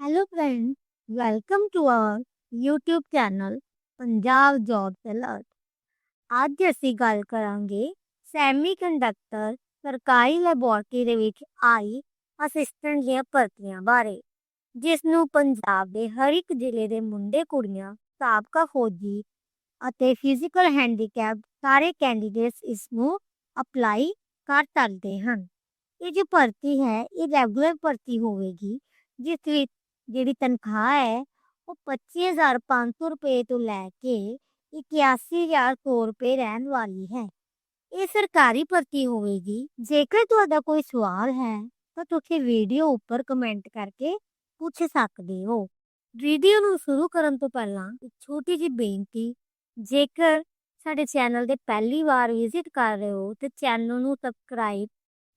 Hello friend welcome to our YouTube channel Punjab job alert ਅੱਜ ਅਸੀਂ ਗੱਲ ਕਰਾਂਗੇ ਸੈਮੀਕੰਡਕਟਰ ਸਰਕਾਰੀ ਲੈਬੋਰਟਰੀ ਦੇ ਵਿੱਚ ਆਈ ਅਸਿਸਟੈਂਟ ਦੀਆਂ ਭਰਤੀਆਂ ਬਾਰੇ ਜਿਸ ਨੂੰ ਪੰਜਾਬ ਦੇ ਹਰ ਇੱਕ ਜ਼ਿਲ੍ਹੇ ਦੇ ਮੁੰਡੇ ਕੁੜੀਆਂ, ਸਾਬਕਾ ਫੌਜੀ ਅਤੇ ਫਿਜ਼ੀਕਲ ਹੈਂਡੀਕੈਪ ਸਾਰੇ ਕੈਂਡੀਡੇਟਸ ਇਸ ਨੂੰ ਅਪਲਾਈ ਕਰ ਸਕਦੇ ਹਨ। ਇਹ ਜੋ ਭਰਤੀ ਹੈ, ਇਹ ਰੈਗੂਲਰ ਭਰਤੀ ਹੋਵੇਗੀ, ਜਿਸ ਵਿੱਚ ਜਿਹੜੀ ਤਨਖਾਹ ਹੈ, ਉਹ 25500 ਰੁਪਏ ਤੋਂ ਲੈ ਕੇ 81100 ਰੁਪਏ ਰਹਿਣ ਵਾਲੀ ਹੈ। ਇਹ ਸਰਕਾਰੀ ਭਰਤੀ ਹੋਵੇਗੀ। ਜੇਕਰ ਤੁਹਾਡਾ ਕੋਈ ਸਵਾਲ ਹੈ, ਤਾਂ ਤੁਸੀਂ ਵੀਡੀਓ ਉੱਪਰ ਕਮੈਂਟ ਕਰਕੇ ਪੁੱਛ ਸਕਦੇ ਹੋ। ਵੀਡੀਓ ਨੂੰ ਸ਼ੁਰੂ ਕਰਨ ਤੋਂ ਪਹਿਲਾਂ ਇੱਕ ਛੋਟੀ ਜਿਹੀ ਬੇਨਤੀ, ਜੇਕਰ ਸਾਡੇ ਚੈਨਲ ਦੇ ਪਹਿਲੀ ਵਾਰ ਵਿਜ਼ਿਟ ਕਰ ਰਹੇ ਹੋ, ਤੇ ਚੈਨਲ ਨੂੰ ਸਬਸਕ੍ਰਾਈਬ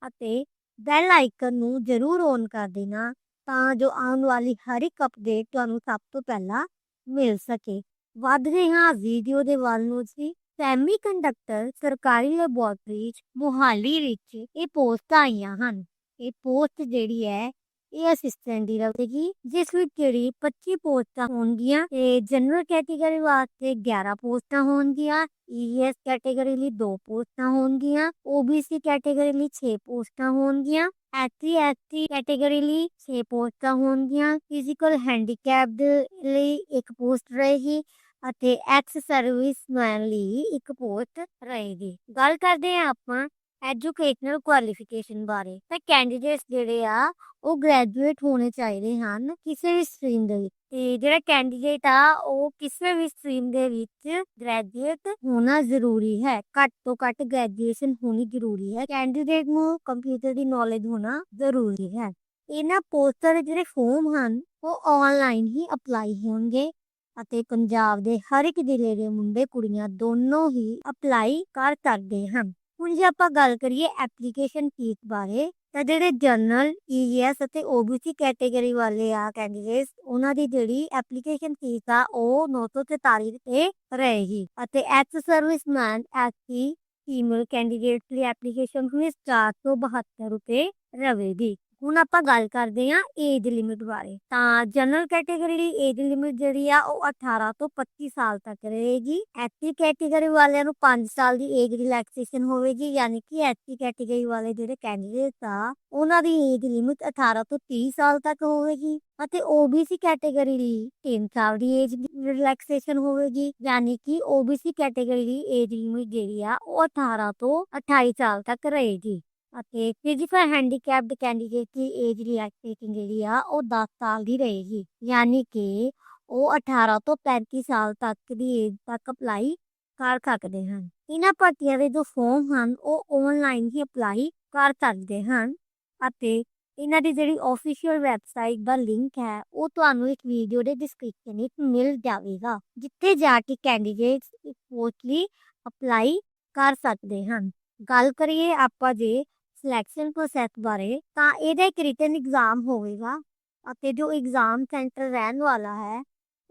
ਅਤੇ ਬੈਲ ਆਈਕਨ ਨੂੰ ਜ਼ਰੂਰ ਔਨ ਕਰ ਦੇਣਾ ਤਾਂ ਜੋ ਆਉਣ ਵਾਲੀ ਹਰ ਇੱਕ ਅਪਡੇਟ ਤੁਹਾਨੂੰ ਸਭ ਤੋਂ ਪਹਿਲਾਂ ਮਿਲ ਸਕੇ। ਵਧਦੇ ਹਾਂ ਵੀਡੀਓ ਦੇ ਵੱਲ ਨੂੰ ਜੀ। ਸੈਮੀ ਕੰਡਕਟਰ ਸਰਕਾਰੀ ਲੈਬੋਰਟਰੀ ਮੋਹਾਲੀ ਵਿੱਚ ਇਹ ਪੋਸਟਾਂ ਆਈਆਂ ਹਨ। ਇਹ ਪੋਸਟ ਜਿਹੜੀ ਹੈ ਇਹ ਅਸਿਸਟੈਂਟ ਦੀ ਰਹੇਗੀ ਜਿਸ ਵਿੱਚ ਜਿਹੜੀ 25 ਪੋਸਟਾਂ ਹੋਣਗੀਆਂ ਤੇ ਜਨਰਲ ਕੈਟਾਗਰੀ ਵਾਸਤੇ 11 ਪੋਸਟਾਂ ਹੋਣਗੀਆਂ ਈਐਸ ਕੈਟਾਗਰੀ ਲਈ 2 ਪੋਸਟਾਂ ਹੋਣਗੀਆਂ ਓਬੀਸੀ ਕੈਟਾਗਰੀ ਲਈ 6 ਪੋਸਟਾਂ ਹੋਣਗੀਆਂ ਐਸਟੀ ਐਸਟੀ ਕੈਟਾਗਰੀ ਲਈ 6 ਪੋਸਟਾਂ ਹੋਣਗੀਆਂ ਫਿਜ਼ੀਕਲ ਹੈਂਡੀਕੈਪਡ ਲਈ ਇੱਕ ਪੋਸਟ ਰਹੇਗੀ ਅਤੇ ਐਕਸ ਸਰਵਿਸਮੈਨ ਲਈ ਇੱਕ ਪੋਸਟ ਰਹੇਗੀ। ਗੱਲ ਕਰਦੇ ਹਾਂ ਆਪਾਂ ਐਜੂਕੇਸ਼ਨਲ ਕੁਆਲੀਫਿਕੇਸ਼ਨ ਬਾਰੇ, ਤਾਂ ਕੈਂਡੀਡੇਟਸ ਜਿਹੜੇ ਆ, ਉਹ ਗ੍ਰੈਜੂਏਟ ਹੋਣੇ ਚਾਹੀਦੇ ਹਨ ਕਿਸੇ ਵੀ ਸਟਰੀਮ ਦੇ ਵਿੱਚ। ਤੇ ਜਿਹੜਾ ਕੈਂਡੀਡੇਟ ਆ, ਉਹ ਕਿਸੇ ਵੀ ਸਟਰੀਮ ਦੇ ਵਿੱਚ ਗ੍ਰੈਜੂਏਟ ਹੋਣਾ ਜ਼ਰੂਰੀ ਹੈ। ਘੱਟ ਤੋਂ ਘੱਟ ਗ੍ਰੈਜੂਏਸ਼ਨ ਹੋਣੀ ਜ਼ਰੂਰੀ ਹੈ। ਕੈਂਡੀਡੇਟ ਨੂੰ ਕੰਪਿਊਟਰ ਦੀ ਨੌਲੇਜ ਹੋਣਾ ਜ਼ਰੂਰੀ ਹੈ। ਇਹਨਾਂ ਪੋਸਟਾਂ ਦੇ ਜਿਹੜੇ ਫਾਰਮ ਹਨ, ਉਹ ਆਨਲਾਈਨ ਹੀ ਅਪਲਾਈ ਹੋਣਗੇ ਅਤੇ ਪੰਜਾਬ ਦੇ ਹਰ ਇੱਕ ਜ਼ਿਲ੍ਹੇ ਦੇ ਮੁੰਡੇ ਕੁੜੀਆਂ ਦੋਨੋਂ ਹੀ ਅਪਲਾਈ ਕਰ ਸਕਦੇ ਹਨ। ਹੁਣ ਜੇ ਆਪਾਂ ਗੱਲ ਕਰੀਏ ਐਪਲੀਕੇਸ਼ਨ ਫੀਸ ਬਾਰੇ, ਤਾਂ ਜਿਹੜੇ ਜਨਰਲ ਈਐਸ ਅਤੇ ਓਬੀਸੀ ਕੈਟਾਗਰੀ ਵਾਲੇ ਆ ਕੈਂਡੀਡੇਟਸ ਉਹਨਾਂ ਦੀ ਜਿਹੜੀ ਐਪਲੀਕੇਸ਼ਨ ਫੀਸ ਆ, ਉਹ 943 ਰੁਪਏ ਰਹੇਗੀ ਅਤੇ ex serviceman SC female candidate ਲਈ ਐਪਲੀਕੇਸ਼ਨ ਫੀਸ 472 ਰੁਪਏ ਰਹੇਗੀ। ਹੁਣ ਆਪਾਂ ਗੱਲ ਕਰਦੇ ਹਾਂ ਏਜ ਲਿਮਿਟ ਬਾਰੇ, ਤਾਂ ਜਨਰਲ ਕੈਟਾਗਰੀ ਦੀ ਏਜ ਲਿਮਿਟ ਜਿਹੜੀ ਆ ਉਹ 18 ਤੋਂ 25 ਸਾਲ ਤੱਕ ਰਹੇਗੀ। ਐਸਟੀ ਕੈਟਾਗਰੀ ਵਾਲਿਆਂ ਨੂੰ 5 ਸਾਲ ਦੀ ਏਜ ਰਿਲੈਕਸੇਸ਼ਨ ਹੋਵੇਗੀ, ਯਾਨੀ ਕਿ ਐਸਟੀ ਕੈਟਾਗਰੀ ਵਾਲੇ ਜਿਹੜੇ ਕੈਂਡੀਡੇਟਸ ਆ, ਉਹਨਾਂ ਦੀ ਏਜ ਲਿਮਿਟ 18 ਤੋਂ 30 ਸਾਲ ਤੱਕ ਹੋਵੇਗੀ ਅਤੇ OBC ਕੈਟਾਗਰੀ ਲਈ 3 ਸਾਲ ਦੀ ਏਜ ਰਿਲੈਕਸੇਸ਼ਨ ਹੋਵੇਗੀ। ਯਾਨੀ ਕਿ OBC ਕੈਟਾਗਰੀ ਦੀ ਏਜ ਲਿਮਿਟ ਜਿਹੜੀ ਆ ਉਹ 18 ਤੋਂ 28 ਸਾਲ ਤੱਕ ਰਹੇਗੀ। ਅਤੇ ਫਿਜ਼ੀਕਲ ਹੈਂਡੀਕੈਪਡ ਕੈਂਡੀਡੇਟ ਦੀ ਏਜ ਰਿਲੈਕਸੇਸ਼ਨ ਜਿਹੜੀ ਆ, ਉਹ 10 ਸਾਲ ਦੀ ਰਹੇਗੀ। ਯਾਨੀ ਕਿ ਉਹ 18 ਤੋਂ 35 ਸਾਲ ਤੱਕ ਦੀ ਏਜ ਤੱਕ ਅਪਲਾਈ ਕਰ ਸਕਦੇ ਹਨ। ਇਹਨਾਂ ਭਰਤੀਆਂ ਦੇ ਜੋ ਫਾਰਮ ਹਨ, ਉਹ ਆਨਲਾਈਨ ਹੀ ਅਪਲਾਈ ਕਰ ਸਕਦੇ ਹਨ ਅਤੇ ਇਹਨਾਂ ਦੀ ਜਿਹੜੀ ਆਫੀਸ਼ੀਅਲ ਵੈਬਸਾਈਟ ਦਾ ਲਿੰਕ ਹੈ, ਉਹ ਤੁਹਾਨੂੰ ਇੱਕ ਵੀਡੀਓ ਦੇ ਡਿਸਕ੍ਰਿਪਸ਼ਨ ਵਿੱਚ ਮਿਲ ਜਾਵੇਗਾ, ਜਿੱਥੇ ਜਾ ਕੇ ਕੈਂਡੀਡੇਟਸ ਇਸ ਪੋਸਟ ਲਈ ਅਪਲਾਈ ਕਰ ਸਕਦੇ ਹਨ। ਗੱਲ ਕਰੀਏ ਆਪਾਂ ਜੇ ਸਿਲੈਕਸ਼ਨ ਪ੍ਰੋਸੈਸ ਬਾਰੇ, ਤਾਂ ਇਹਦਾ ਇੱਕ ਰਿਟਨ ਐਗਜ਼ਾਮ ਹੋਵੇਗਾ ਅਤੇ ਜੋ ਐਗਜ਼ਾਮ ਸੈਂਟਰ ਰਹਿਣ ਵਾਲਾ ਹੈ,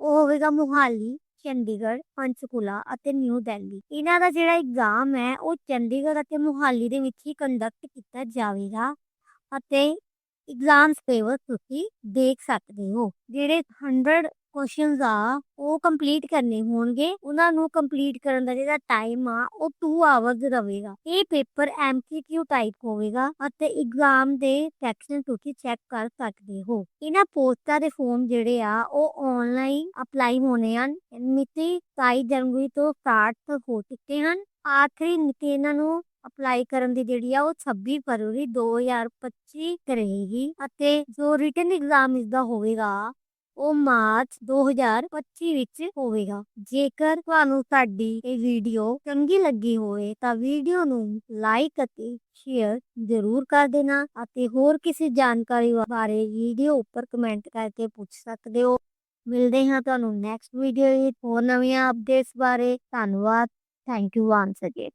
ਉਹ ਹੋਵੇਗਾ ਮੁਹਾਲੀ, ਚੰਡੀਗੜ੍ਹ, ਪੰਚਕੂਲਾ ਅਤੇ ਨਿਊ ਦਿੱਲੀ ਇਹਨਾਂ ਦਾ ਜਿਹੜਾ ਐਗਜ਼ਾਮ ਹੈ, ਉਹ ਚੰਡੀਗੜ੍ਹ ਅਤੇ ਮੁਹਾਲੀ ਦੇ ਵਿੱਚ ਹੀ ਕੰਡਕਟ ਕੀਤਾ ਜਾਵੇਗਾ ਅਤੇ ਐਗਜ਼ਾਮ ਪੇਪਰ ਤੁਸੀਂ ਦੇਖ ਸਕਦੇ ਹੋ, ਜਿਹੜੇ 100 ਕੁਐਸਚਨਸ ਆ, ਉਹ ਕੰਪਲੀਟ ਕਰਨੇ ਹੋਣਗੇ। ਉਹਨਾਂ ਨੂੰ ਕੰਪਲੀਟ ਕਰਨ ਦਾ ਜਿਹੜਾ ਟਾਈਮ ਆ, ਉਹ 2 ਆਵਰਸ ਰਹੇਗਾ। ਇਹ ਪੇਪਰ ਐਮਸੀਕਿਊ ਟਾਈਪ ਹੋਵੇਗਾ ਅਤੇ ਐਗਜ਼ਾਮ ਦੇ ਸੈਕਸ਼ਨ ਤੁਸੀਂ ਚੈੱਕ ਕਰ ਸਕਦੇ ਹੋ। ਇਹਨਾਂ ਪੋਸਟਾਂ ਦੇ ਫਾਰਮ ਜਿਹੜੇ ਆ, ਉਹ ਆਨਲਾਈਨ ਅਪਲਾਈ ਹੋਣੇ ਹਨ। ਮਿਤੀ 27 ਜਨਵਰੀ ਤੋਂ ਸਟਾਰਟ ਹੋ ਚੁੱਕੇ ਹਨ। ਆਖਰੀ ਮਿਤੀ ਇਹਨਾਂ ਨੂੰ ਅਪਲਾਈ ਕਰਨ ਦੀ ਜਿਹੜੀ ਆ, ਉਹ 26 ਫਰਵਰੀ 2025 ਰਹੇਗੀ ਅਤੇ ਜੋ ਰਿਟਨ ਐਗਜ਼ਾਮ ਇਸ ਦਾ ਹੋਵੇਗਾ ਉਹ ਮਾਰਚ 2025 ਵਿੱਚ ਹੋਵੇਗਾ। ਜੇਕਰ ਤੁਹਾਨੂੰ ਸਾਡੀ ਇਹ ਵੀਡੀਓ ਚੰਗੀ ਲੱਗੀ ਹੋਵੇ ਤਾਂ ਵੀਡੀਓ ਨੂੰ ਲਾਈਕ ਅਤੇ ਸ਼ੇਅਰ ਜ਼ਰੂਰ ਕਰ ਦੇਣਾ ਅਤੇ ਹੋਰ ਕਿਸੇ ਜਾਣਕਾਰੀ ਬਾਰੇ ਵੀਡੀਓ ਉੱਪਰ ਕਮੈਂਟ ਕਰਕੇ ਪੁੱਛ ਸਕਦੇ ਹੋ। ਮਿਲਦੇ ਹਾਂ ਤੁਹਾਨੂੰ ਨੈਕਸਟ ਵੀਡੀਓ ਵਿੱਚ। ਹੋਰ ਨਵੀਆਂ ਅਪਡੇਟਸ ਬਾਰੇ। ਧੰਨਵਾਦ। Thank you once again.